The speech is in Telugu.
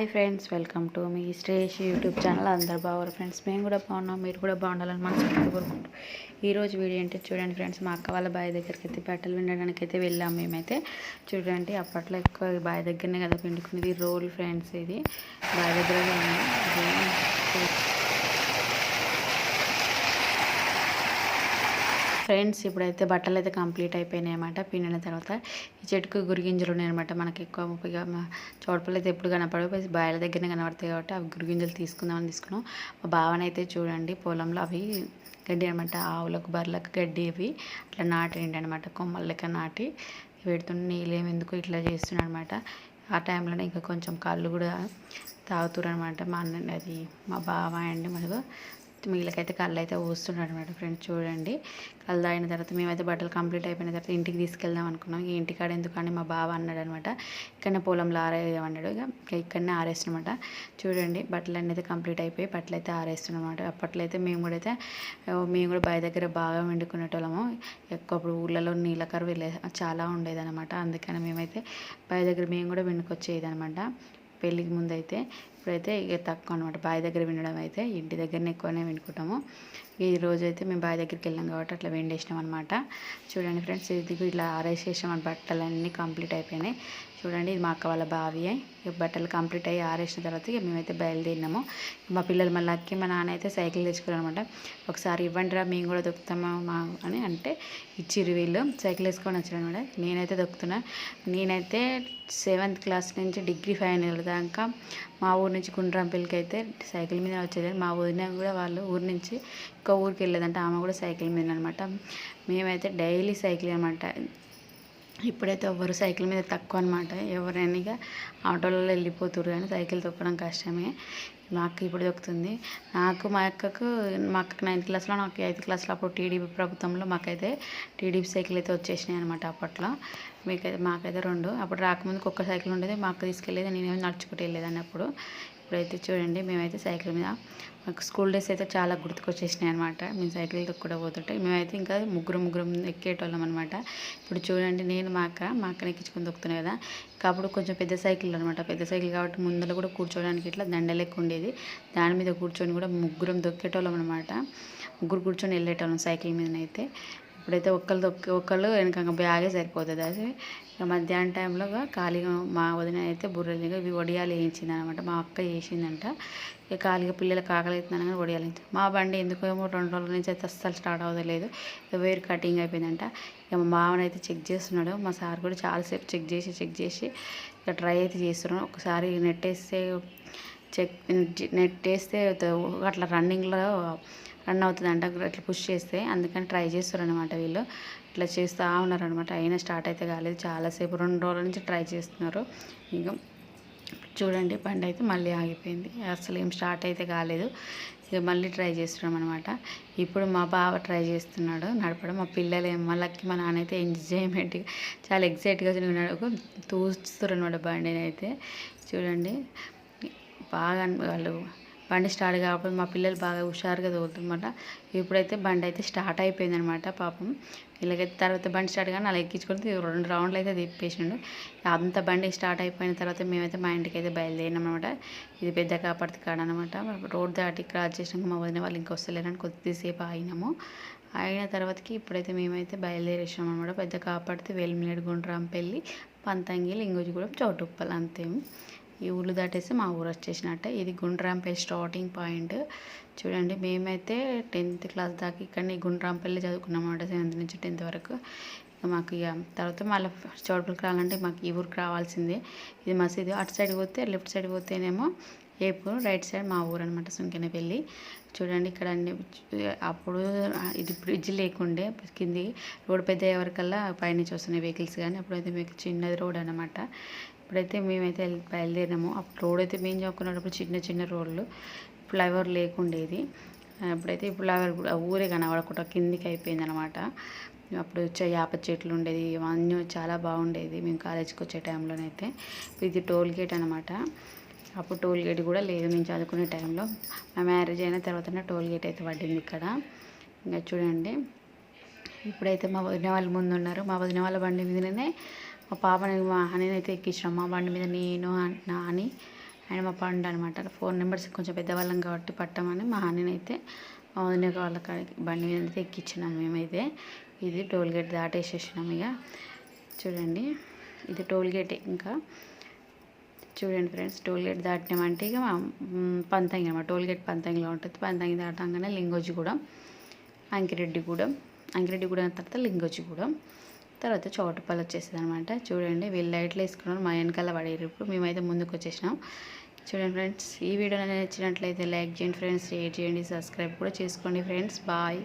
హాయ్ ఫ్రెండ్స్ వెల్కమ్ టు మీ శ్రేష్ యూట్యూబ్ ఛానల్. అందరు బాగున్నారు ఫ్రెండ్స్? మేము కూడా బాగున్నాం మీరు కూడా బాగుండాలని మనస్ఫూర్తిగా కోరుకుంటాం ఈరోజు వీడియో ఏంటో చూడండి ఫ్రెండ్స్ మా అక్క వాళ్ళ బావి దగ్గరికి అయితే బట్టలు వినడానికి అయితే వెళ్ళాం మేమైతే. చూడండి అప్పట్లో ఎక్కువ బావి దగ్గరనే కదా పిండుకునేది రోల్ ఫ్రెండ్స్ ఇది. బావి దగ్గరనే ఉంది ఇది ఫ్రెండ్స్ ఇప్పుడైతే బట్టలు అయితే కంప్లీట్ అయిపోయినాయి అనమాట పిండిన తర్వాత ఈ చెట్టుకు గురిగింజలు ఉన్నాయన్నమాట మనకి ఎక్కువ ఇక మా చోటపల్లి అయితే ఎప్పుడు కనపడవు బాయల దగ్గరనే కనపడతాయి కాబట్టి అవి గురిగింజలు తీసుకుందామని తీసుకున్నాం. మా భావన అయితే చూడండి పొలంలో అవి గడ్డి అనమాట ఆవులకు బర్రెలకు గడ్డి అవి అట్లా నాటండి అనమాట కొమ్మల లెక్క నాటి పెడుతుంటే నీళ్ళేం ఎందుకు ఇట్లా చేస్తున్నాడు అనమాట ఆ టైంలోనే ఇంకా కొంచెం కళ్ళు కూడా తాగుతున్నారు అనమాట మా అన్న అది మా బావ అండి మనకు వీళ్ళకైతే కళ్ళు అయితే పోస్తున్నాడు అనమాట ఫ్రెండ్స్ చూడండి. కళ్ళు తాగిన తర్వాత మేమైతే బట్టలు కంప్లీట్ అయిపోయిన తర్వాత ఇంటికి తీసుకెళ్దాం అనుకున్నాం. ఈ ఇంటికాడ ఎందుకని మా బావ అన్నాడు అనమాట ఇక్కడనే పొలంలో ఆరేయమన్నాడు. ఇక ఇక్కడనే ఆరేస్తున్నమాట చూడండి బట్టలు అనేది కంప్లీట్ అయిపోయి బట్టలు అయితే ఆరేస్తున్నాం అనమాట అప్పట్లో అయితే మేము కూడా అయితే మేము కూడా బావి దగ్గర బాగా వండుకునేటోళ్ళము. వాళ్ళము అప్పుడు ఊళ్ళలో నీళ్ళ కరువు వెళ్ళే చాలా ఉండేది అనమాట అందుకని మేమైతే బావి దగ్గర మేము కూడా వండుకొచ్చేది అనమాట పెళ్ళికి ముందైతే ఇప్పుడైతే ఇక తక్కువ అనమాట బావి దగ్గర వినడం అయితే ఇంటి దగ్గరనే ఎక్కువనే వినుకుంటాము. ఈ రోజు అయితే మేము బావి దగ్గరికి వెళ్ళాం కాబట్టి అట్లా వెండేసినాం అనమాట చూడండి ఫ్రెండ్స్ ఇది ఇట్లా ఆరేసేసాం బట్టలన్నీ కంప్లీట్ అయిపోయినాయి. చూడండి ఇది మా అక్క వాళ్ళ బావి. ఇక బట్టలు కంప్లీట్ అయ్యి ఆరేసిన తర్వాత ఇక మేమైతే బయలుదేరినాము. మా పిల్లలు మళ్ళీ అక్కి మా నాన్న అయితే సైకిల్ తెచ్చుకున్నారు అనమాట ఒకసారి ఇవ్వండి రా మేము కూడా దొక్కుతామా మా అని అంటే ఇచ్చిర్రు వీళ్ళు. సైకిల్ వేసుకొని వచ్చారు అనమాట నేనైతే దొక్కుతున్నా. నేనైతే సెవెంత్ క్లాస్ నుంచి డిగ్రీ ఫైనల్ దాకా మా ఊరు నుంచి గుండ్రాంపల్లికి అయితే సైకిల్ మీద వచ్చేది. మా వదిన కూడా వాళ్ళు ఊరి నుంచి ఇంకో ఊరికి వెళ్ళేదంటే. ఆమె కూడా సైకిల్ మీద అనమాట మేమైతే డైలీ సైకిల్ అనమాట. ఇప్పుడైతే ఎవరు సైకిల్ మీద తక్కువ అనమాట ఎవరైనా ఇక ఆటోలలో వెళ్ళిపోతుర్రు కానీ సైకిల్ తొక్కడం కష్టమే. మా అక్క ఇప్పుడు దొక్కుతుంది నాకు మా అక్కకు మా అక్కకు నైన్త్ క్లాస్లో నాకు ఎయిత్ క్లాస్లో అప్పుడు టీడీపీ ప్రభుత్వంలో మాకైతే టీడీపీ సైకిల్ అయితే వచ్చేసినాయి అనమాట అప్పట్లో. మీకైతే మాకైతే రెండు. అప్పుడు రాకముందుకు ఒక్క సైకిల్ ఉండేది మా అక్క తీసుకెళ్ళేది నేనేమి నడుచుకుంటూ వెళ్ళేదాన్ని అప్పుడు. ఇప్పుడైతే చూడండి మేమైతే సైకిల్ మీద మాకు స్కూల్ డేస్ అయితే చాలా గుర్తుకొచ్చేసినాయి అనమాట మేము సైకిల్ కూడా పోతుంటే మేమైతే ఇంకా ముగ్గురు ముగ్గురు ఎక్కేటోళ్ళం అనమాట ఇప్పుడు చూడండి నేను మా అక్క మా అక్కని ఎక్కించుకొని దొక్కుతున్నాయి కదా. ఇంకా అప్పుడు కొంచెం పెద్ద సైకిల్ అనమాట పెద్ద సైకిల్ కాబట్టి ముందర కూడా కూర్చోడానికి ఇట్లా దండలెక్కు ఉండేది. దాని మీద కూర్చొని కూడా ముగ్గురం దొక్కేటోళ్ళం అనమాట ముగ్గురు కూర్చొని వెళ్ళేటోళ్ళం సైకిల్ మీదనైతే. ఇప్పుడైతే ఒక్కళ్ళు దొక్కి ఒకళ్ళు వెనక బ్యాగే సరిపోతుంది. అది ఇక మధ్యాహ్నం టైంలో ఖాళీగా మా వదిన అయితే బుర్రెలు ఇవి వడియాలు వేయించింది అనమాట. మా అక్క వేసిందంట. ఇక ఖాళీగా పిల్లలకు ఆకలి అవుతుందని కానీ వడియాలు వేయించింది మా బండి ఎందుకు ఏమో రెండు రోజుల నుంచి అయితే అస్సలు స్టార్ట్ అవ్వలేదు. ఇక వేరు కటింగ్ అయిపోయిందంట. ఇక మా మామని అయితే చెక్ చేస్తున్నాడు. మా సార్ కూడా చాలాసేపు చెక్ చేసి చెక్ చేసి ఇక ట్రై అయితే చేస్తున్నాడు. ఒకసారి నెట్ వేస్తే చెక్ నెట్ వేస్తే అట్లా రన్నింగ్లో రన్ అవుతుందంట అట్లా పుష్ చేస్తే. అందుకని ట్రై చేస్తారనమాట వీళ్ళు. ఇట్లా చేస్తూ ఉన్నారనమాట అయినా స్టార్ట్ అయితే కాలేదు. చాలాసేపు రెండు రోజుల నుంచి ట్రై చేస్తున్నారు. ఇంకా చూడండి బండి అయితే మళ్ళీ ఆగిపోయింది. అసలు ఏం స్టార్ట్ అయితే కాలేదు. ఇక మళ్ళీ ట్రై చేస్తున్నాం అనమాట ఇప్పుడు మా బావ ట్రై చేస్తున్నాడు. నడపడం. మా పిల్లలు ఏం మా నాన్న అయితే ఎంజాయ్మెంట్గా చాలా ఎగ్జైట్గా తూస్తున్నారు అనమాట బండిని అయితే. చూడండి. బాగా వాళ్ళు బండి స్టార్ట్ కాకపోతే మా పిల్లలు బాగా హుషారుగా తోలుతుందన్నమాట ఇప్పుడైతే బండి అయితే స్టార్ట్ అయిపోయింది అనమాట పాపం. వీళ్ళకైతే తర్వాత బండి స్టార్ట్ కానీ అలా ఎక్కించుకొని రెండు రౌండ్లు అయితే తిప్పేసిండు. అంత బండి స్టార్ట్ అయిపోయిన తర్వాత మేమైతే మా ఇంటికి అయితే బయలుదేరినామన్నమాట. ఇది పెద్ద కాపాడుతు కాడ అనమాట రోడ్ దాటి క్రాస్ చేసినాక మా వదిన వాళ్ళు ఇంకా వస్తలేరని కొద్దిసేపు ఆగినాము. అయిన తర్వాతకి ఇప్పుడైతే మేమైతే బయలుదేరేసాం అనమాట పెద్ద కాపాడితే వేలిమినేడు గుండ్రాంపల్లి పంతంగి లింగోజిగూడెం చౌటుప్పల్ అంతే. ఈ ఊళ్ళు దాటేసి మా ఊరు వచ్చేసినట్టే. ఇది గుండ్రాంపల్లి స్టార్టింగ్ పాయింట్ చూడండి మేమైతే టెన్త్ క్లాస్ దాకా ఇక్కడ గుండ్రాంపల్లి చదువుకున్నాం అనమాట సెవెంత్ నుంచి టెన్త్ వరకు. ఇక మాకు ఇక తర్వాత మళ్ళీ చోటుపల్లికి రావాలంటే మాకు ఈ ఊరికి రావాల్సిందే. ఇది మసీదు. అటు సైడ్ పోతే లెఫ్ట్ సైడ్ పోతేనేమో ఏపూర్ రైట్ సైడ్ మా ఊరు అనమాట సుంకెనపల్లి. చూడండి ఇక్కడ అన్ని అప్పుడు ఇది బ్రిడ్జ్ లేకుండే కింది రోడ్ పెద్ద ఎవరికల్లా పైన చూస్తున్నాయి వెహికల్స్ కానీ అప్పుడైతే మీకు చిన్నది రోడ్ అనమాట ఇప్పుడైతే మేమైతే బయలుదేరినాము. అప్పుడు రోడ్ అయితే మేము చదువుకున్నప్పుడు చిన్న చిన్న రోడ్లు ఫ్లైఓవర్ లేకుండేది. అప్పుడైతే ఇప్పుడు ఫ్లైఓవర్ కూడా ఊరే కనబడకుండా కిందికి అయిపోయింది అనమాట అప్పుడు వచ్చే యాప చెట్లు ఉండేది ఇవన్నీ చాలా బాగుండేది మేము కాలేజీకి వచ్చే టైంలోనైతే. ఇది టోల్ గేట్ అనమాట అప్పుడు టోల్ గేట్ కూడా లేదు మేము చదువుకునే టైంలో. మా మ్యారేజ్ అయిన తర్వాతనే టోల్ గేట్ అయితే పడింది ఇక్కడ. ఇంకా చూడండి. ఇప్పుడైతే మా వదిన వాళ్ళు ముందు ఉన్నారు మా వదిన వాళ్ళ బండి మీదనే మా పాపని మా హనీని అయితే ఎక్కించినాం. మా బండి మీద నేను నాని అండ్ మా పండు అనమాట ఫోర్ నెంబర్స్ కొంచెం పెద్దవాళ్ళం కాబట్టి పట్టమని మా అన్ననైతే మా వదిన వాళ్ళ కాడికి బండి మీద అయితే ఎక్కించినాం మేమైతే. ఇది టోల్ గేట్ దాటేసేసినాం ఇక. చూడండి ఇది టోల్ గేట్ ఇంకా. చూడండి ఫ్రెండ్స్ టోల్ గేట్ దాటినామంటే ఇక మా పంతంగి అనమాట టోల్ గేట్ పంతంగిలో ఉంటుంది. పంతంగి దాటంగానే లింగోజిగూడెం అంకిరెడ్డిగూడెం అంకిరెడ్డిగూడెం తర్వాత లింగోజిగూడెం తర్వాత చౌటపల్లి వచ్చేసింది అనమాట చూడండి వీళ్ళు లైట్లు వేసుకున్నారు మా వెనకాల పడేరు. ఇప్పుడు మేమైతే ముందుకు వచ్చేసినాం. చూడండి ఫ్రెండ్స్ ఈ వీడియో నచ్చినట్లయితే లైక్ చేయండి ఫ్రెండ్స్ షేర్ చేయండి సబ్స్క్రైబ్ కూడా చేసుకోండి ఫ్రెండ్స్. బాయ్.